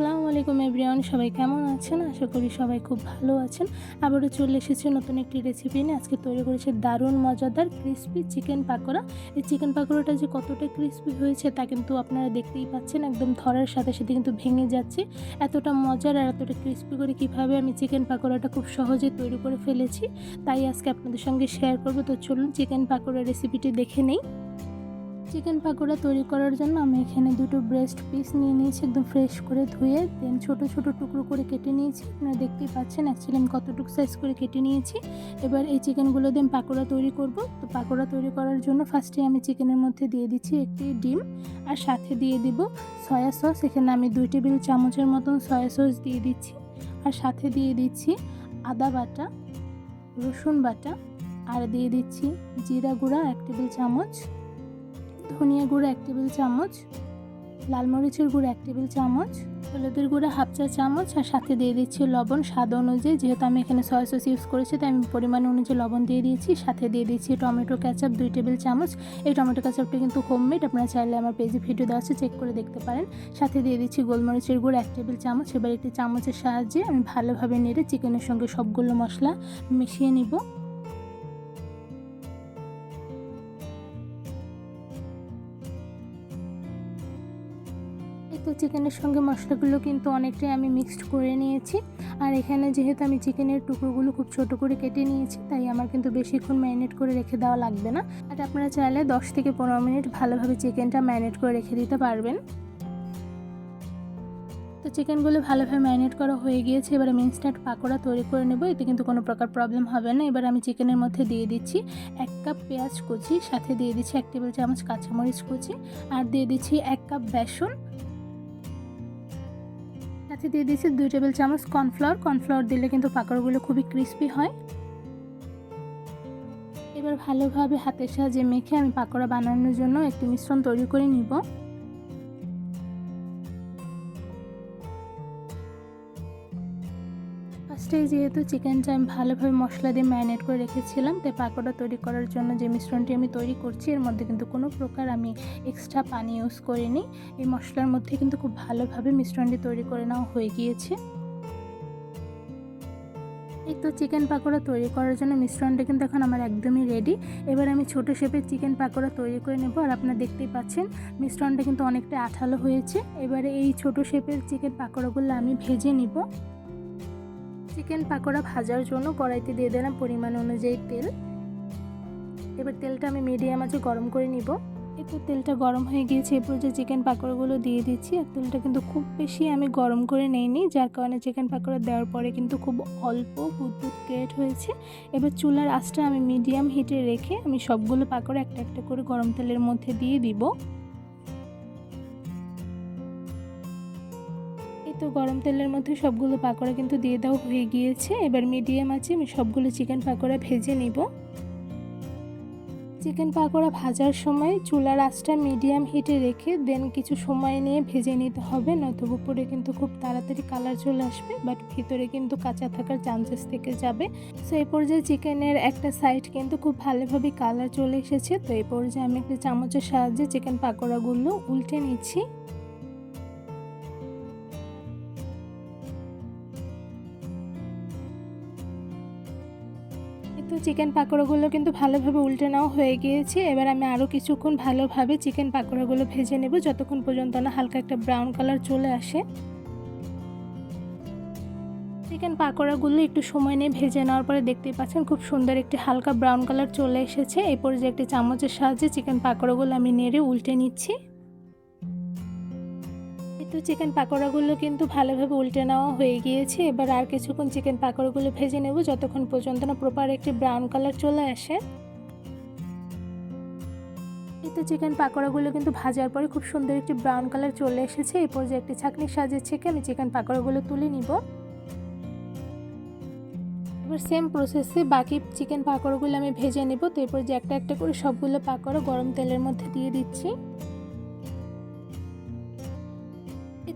আসসালামু আলাইকুম এভরিওয়ান, সবাই কেমন আছেন? আশা করি সবাই খুব ভালো আছেন। আবারও চলে এসেছে নতুন একটি রেসিপি নিয়ে। আজকে তৈরি করেছে দারুণ মজাদার ক্রিস্পি চিকেন পাকোড়া। এই চিকেন পাকোড়াটা যে কতটা ক্রিস্পি হয়েছে তা কিন্তু আপনারা দেখতেই পাচ্ছেন, একদম ধরার সাথে সাথে কিন্তু ভেঙে যাচ্ছে। এতটা মজার আর এতটা ক্রিস্পি করে কীভাবে আমি চিকেন পাকোড়াটা খুব সহজে তৈরি করে ফেলেছি, তাই আজকে আপনাদের সঙ্গে শেয়ার করব। তো চলুন চিকেন পাকোড়া রেসিপিটি দেখে নেই। চিকেন পাকোড়া তৈরি করার জন্য আমি এখানে দুটো ব্রেস্ট পিস নিয়ে নিয়েছি, একদম ফ্রেশ করে ধুয়ে দেন ছোট ছোট টুকরো করে কেটে নিয়েছি। আপনারা দেখতেই পাচ্ছেন অ্যাকচুয়ালি আমি কতটুকু সাইজ করে কেটে নিয়েছি। এবার এই চিকেনগুলো দিয়ে পাকোড়া তৈরি করব। তো পাকোড়া তৈরি করার জন্য ফার্স্টে আমি চিকেনের মধ্যে দিয়ে দিচ্ছি একটি ডিম, আর সাথে দিয়ে দিব সয়া সস এখানে আমি দুই টেবিল চামচের মতন সয়া সস দিয়ে দিচ্ছি, আর সাথে দিয়ে দিচ্ছি আদা বাটা, রসুন বাটা, আর দিয়ে দিচ্ছি জিরা গুঁড়া এক টেবিল চামচ। ধনিয়া গুঁড়ো এক টেবিল চামচ, লাল মরিচের গুঁড়ো এক টেবিল চামচ, হলুদের গুঁড়ো হাফ চা চামচ, আর সাথে দিয়ে দিচ্ছি লবণ স্বাদ অনুযায়ী। যেহেতু আমি এখানে সয়া সস ইউজ করেছি, তাই আমি পরিমাণ অনুযায়ী লবণ দিয়ে দিয়েছি। সাথে দিয়ে দিচ্ছি টমেটো ক্যাচাপ দুই টেবিল চামচ। এই টমেটো ক্যাচাপটা কিন্তু হোমমেড আপনারা চাইলে আমার পেজে ভিডিও দেওয়া আছে চেক করে দেখতে পারেন। সাথে দিয়ে দিচ্ছি গোলমরিচের গুঁড়ো এক টেবিল চামচ। এবার একটি চামচের সাহায্যে আমি ভালোভাবে নেড়ে চিকেনের সঙ্গে সবগুলো মশলা মিশিয়ে নিব। চিকেনের সঙ্গে মশলাগুলো কিন্তু অনেকটাই আমি মিক্সড করে নিয়েছি। আর এখানে যেহেতু আমি চিকেনের টুকরোগুলো খুব ছোট করে কেটে নিয়েছি, তাই আমার কিন্তু বেশিক্ষণ ম্যারিনেট করে রেখে দেওয়া লাগবে না। আর আপনারা চাইলে দশ থেকে পনেরো মিনিট ভালোভাবে চিকেনটা ম্যারিনেট করে রেখে দিতে পারবেন। তো চিকেনগুলো ভালোভাবে ম্যারিনেট করা হয়ে গিয়েছে, এবার আমি ইনস্ট্যান্ট পাকোড়া তৈরি করে নেব, এতে কিন্তু কোনো প্রকার প্রবলেম হবে না। এবার আমি চিকেনের মধ্যে দিয়ে দিচ্ছি এক কাপ পেঁয়াজ কুচি, সাথে দিয়ে দিচ্ছি এক টেবিল চামচ কাঁচামরিচ কুচি, আর দিয়ে দিচ্ছি এক কাপ বেসন সাথে দিয়ে দিয়েছি দুই টেবিল চামচ কর্নফ্লাওয়ার। কর্নফ্লাওয়ার দিলে কিন্তু পাকড়গুলো খুবই ক্রিস্পি হয়। এবার ভালোভাবে হাতের সাহায্যে মেখে আমি পাকোড়া বানানোর জন্য একটি মিশ্রণ তৈরি করে নিব। ফার্স্টে যেহেতু চিকেনটা আমি ভালোভাবে মশলা দিয়ে ম্যারিনেট করে রেখেছিলাম, তাই পাকোড়া তৈরি করার জন্য যে মিশ্রণটি আমি তৈরি করছি, এর মধ্যে কিন্তু কোনো প্রকার আমি এক্সট্রা পানি ইউজ করিনি। এই মশলার মধ্যে কিন্তু খুব ভালোভাবে মিশ্রণটি তৈরি করে নেওয়া হয়ে গিয়েছে। এই তো চিকেন পাকোড়া তৈরি করার জন্য মিশ্রণটা কিন্তু এখন আমার একদমই রেডি এবার আমি ছোটো শেপের চিকেন পাকোড়া তৈরি করে নেব, আর আপনারা দেখতেই পাচ্ছেন মিশ্রণটা কিন্তু অনেকটা আঠালো হয়েছে। এবারে এই ছোটো শেপের চিকেন পাকোড়াগুলো আমি ভেজে নিব। চিকেন পাকোড়া ভাজার জন্য কড়াইতে দিয়ে দিলাম পরিমাণ অনুযায়ী তেল। এবার তেলটা আমি মিডিয়াম আছে গরম করে নিব। একটু তেলটা গরম হয়ে গিয়েছে, এরপর যে চিকেন পাকোড়াগুলো দিয়ে দিচ্ছি, আর তেলটা কিন্তু খুব বেশি আমি গরম করে নেইনি, যার কারণে চিকেন পাকোড়া দেওয়ার পরে কিন্তু খুব অল্প বুদবুদ ক্রিয়েট হয়েছে। এবার চুলার আঁচটা আমি মিডিয়াম হিটে রেখে আমি সবগুলো পাকোড়া একটা একটা করে গরম তেলের মধ্যে দিয়ে দিব। তো গরম তেলের মধ্যে সবগুলো পাকোড়া কিন্তু দিয়ে দেওয়া হয়ে গিয়েছে। এবার মিডিয়াম আছে, আমি সবগুলো চিকেন পাকোড়া ভেজে নিব। চিকেন পাকোড়া ভাজার সময় চুলার আঁচটা মিডিয়াম হিটে রেখে দেন কিছু সময় নিয়ে ভেজে নিতে হবে নয়তো উপরে কিন্তু খুব তাড়াতাড়ি কালার চলে আসবে বাট ভিতরে কিন্তু কাঁচা থাকার চান্সেস থেকে যাবে। সো এই পর্যায়ে চিকেনের একটা সাইড কিন্তু খুব ভালোভাবে কালার চলে এসেছে। তো, এই পর্যায়ে আমি একটা চামচের সাহায্যে চিকেন পাকোড়াগুলো উল্টে নিচ্ছি। তো চিকেন পাকোড়াগুলো কিন্তু ভালোভাবে উল্টে নেওয়া হয়ে গিয়েছে। এবার আমি আরও কিছুক্ষণ ভালোভাবে চিকেন পাকোড়াগুলো ভেজে নেব। যতক্ষণ পর্যন্ত না হালকা একটা ব্রাউন কালার চলে আসে। চিকেন পাকোড়াগুলো একটু সময় নিয়ে ভেজে নেওয়ার পরে দেখতেই পাচ্ছেন খুব সুন্দর একটি হালকা ব্রাউন কালার চলে এসেছে। এই পর্যায়ে একটি চামচের সাহায্যে চিকেন পাকোড়াগুলো আমি নেড়ে উল্টে নিচ্ছি। তো চিকেন পাকোড়াগুলো কিন্তু ভালোভাবে উল্টে নেওয়া হয়ে গিয়েছে। এবার আর কিছুক্ষণ চিকেন পাকোড়াগুলো ভেজে নেব, যতক্ষণ পর্যন্ত না প্রপার একটি ব্রাউন কালার চলে আসে। তো চিকেন পাকোড়াগুলো কিন্তু ভাজার পরে খুব সুন্দর একটি ব্রাউন কালার চলে এসেছে। এই পর্যায়ে একটি ছাকনির সাজের ছেঁকে আমি চিকেন পাকোড়াগুলো তুলে নিব। এবার সেম প্রসেসে বাকি চিকেন পাকোড়াগুলো আমি ভেজে নেব। তো এরপর যে একটা একটা করে সবগুলো পাকোড়া গরম তেলের মধ্যে দিয়ে দিচ্ছি।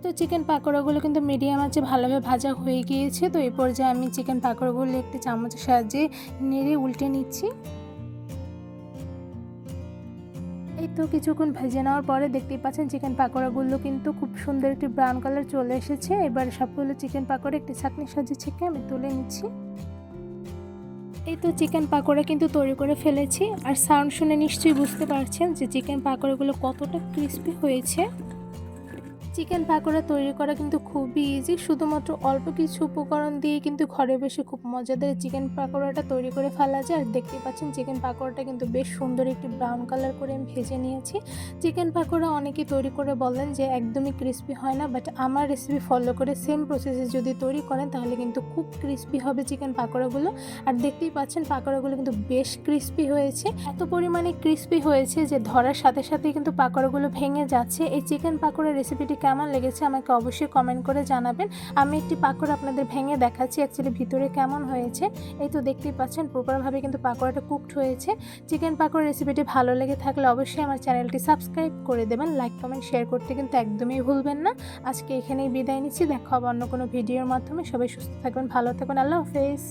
তো চিকেন পাকোড়াগুলো কিন্তু মিডিয়াম আছে, ভালোভাবে ভাজা হয়ে গিয়েছে। তো এই পর্যায়ে আমি চিকেন পাকোড়াগুলো একটি চামচের সাহায্যে নেড়ে উল্টে নিচ্ছি। এই তো কিছুক্ষণ ভেজে নেওয়ার পরে দেখতেই পাচ্ছেন চিকেন পাকোড়াগুলো কিন্তু খুব সুন্দর একটি ব্রাউন কালার চলে এসেছে। এবার সবগুলো চিকেন পাকোড়া একটি চাটনি সাজিয়ে ছেঁকে আমি তুলে নিচ্ছি। এই তো চিকেন পাকোড়া কিন্তু তৈরি করে ফেলেছি। আর সাউন্ড শুনে নিশ্চয়ই বুঝতে পারছেন যে চিকেন পাকোড়াগুলো কতটা ক্রিস্পি হয়েছে। চিকেন পাকোড়া তৈরি করা কিন্তু খুবই ইজি শুধুমাত্র অল্প কিছু উপকরণ দিয়ে কিন্তু ঘরে বসে খুব মজাদার চিকেন পাকোড়াটা তৈরি করে ফেলা যায়। আর দেখতে পাচ্ছেন চিকেন পাকোড়াটা কিন্তু বেশ সুন্দর একটি ব্রাউন কালার করে আমি ভেজে নিয়েছি। চিকেন পাকোড়া অনেকেই তৈরি করে বলেন যে একদমই ক্রিস্পি হয় না বাট আমার রেসিপি ফলো করে সেম প্রসেসে যদি তৈরি করেন, তাহলে কিন্তু খুব ক্রিস্পি হবে চিকেন পাকোড়াগুলো। আর দেখতেই পাচ্ছেন পাকোড়াগুলো কিন্তু বেশ ক্রিস্পি হয়েছে। এত পরিমাণে ক্রিস্পি হয়েছে যে ধরার সাথে সাথে কিন্তু পাকোড়াগুলো ভেঙে যাচ্ছে। এই চিকেন পাকোড়া রেসিপিটি কেমন লেগেছে আমাকে অবশ্যই কমেন্ট করে জানাবেন। আমি একটি পাকোড়া আপনাদের ভেঙে দেখাচ্ছি অ্যাকচুয়ালি ভিতরে কেমন হয়েছে? এই তো দেখতেই পাচ্ছেন, প্রপারভাবে কিন্তু পাকোড়াটা কুকড হয়েছে। চিকেন পাকোড়া রেসিপিটি ভালো লেগে থাকলে অবশ্যই আমার চ্যানেলটি সাবস্ক্রাইব করে দেবেন। লাইক কমেন্ট শেয়ার করতে কিন্তু একদমই ভুলবেন না। আজকে এখানেই বিদায় নিচ্ছি। দেখা হবে অন্য কোনো ভিডিওর মাধ্যমে। সবাই সুস্থ থাকবেন, ভালো থাকবেন। আল্লাহ হাফেজ।